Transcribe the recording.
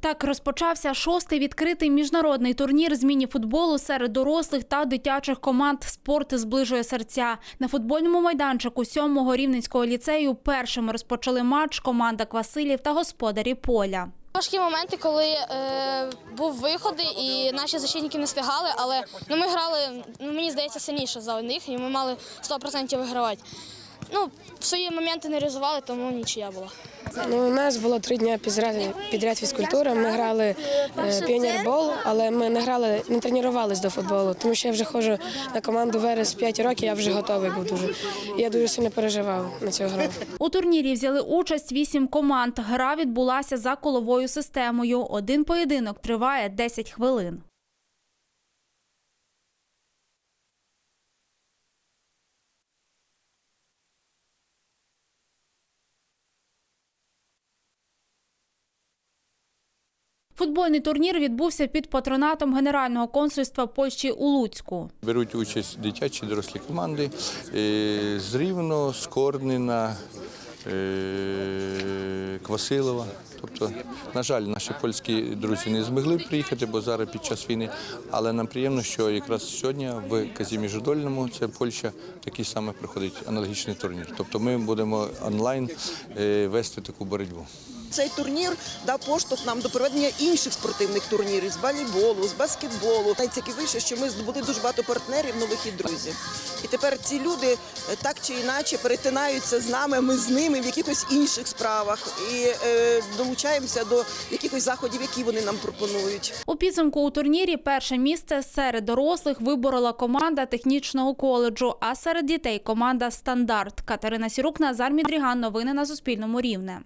Так розпочався шостий відкритий міжнародний турнір з міні-футболу серед дорослих та дитячих команд «Спорт зближує серця». На футбольному майданчику сьомого рівненського ліцею першими розпочали матч команда Квасилів та господарі поля. Важкі моменти, коли е, був виходи і наші защитники не встигали, але ну, ми грали, ну, мені здається, сильніше за них, і ми мали 100% вигравати. Ну, свої моменти не реалізували, тому нічия була. Ну, у нас було три дні підряд, підряд фізкультура. Ми грали е, піонербол, але ми не грали, не тренувалися до футболу, тому що я вже ходжу на команду Верес 5 років, я вже готовий був дуже. Я дуже сильно переживав на цю гру. У турнірі взяли участь вісім команд. Гра відбулася за коловою системою. Один поєдинок триває 10 хвилин. Футбольний турнір відбувся під патронатом Генерального консульства Польщі у Луцьку. Беруть участь дитячі дорослі команди е, з Рівно, з е, Квасилова. Тобто, на жаль, наші польські друзі не змогли приїхати, бо зараз під час війни. Але нам приємно, що якраз сьогодні в Казімі Жидольному, це Польща, такий саме проходить аналогічний турнір. Тобто ми будемо онлайн е, вести таку боротьбу. Цей турнір дав поштовх нам до проведення інших спортивних турнірів з волейболу, з баскетболу. Найцікавіше, що ми здобули дуже багато партнерів, нових і друзів. І тепер ці люди е, так чи інакше перетинаються з нами, ми з ними в якихось інших справах і е, долучаємося до якихось заходів, які вони нам пропонують. У підсумку у турнірі перше місце серед дорослих виборола команда технічного коледжу, а серед дітей команда Стандарт. Катерина Сірук, Назар Мідріган. Новини на Суспільному рівне.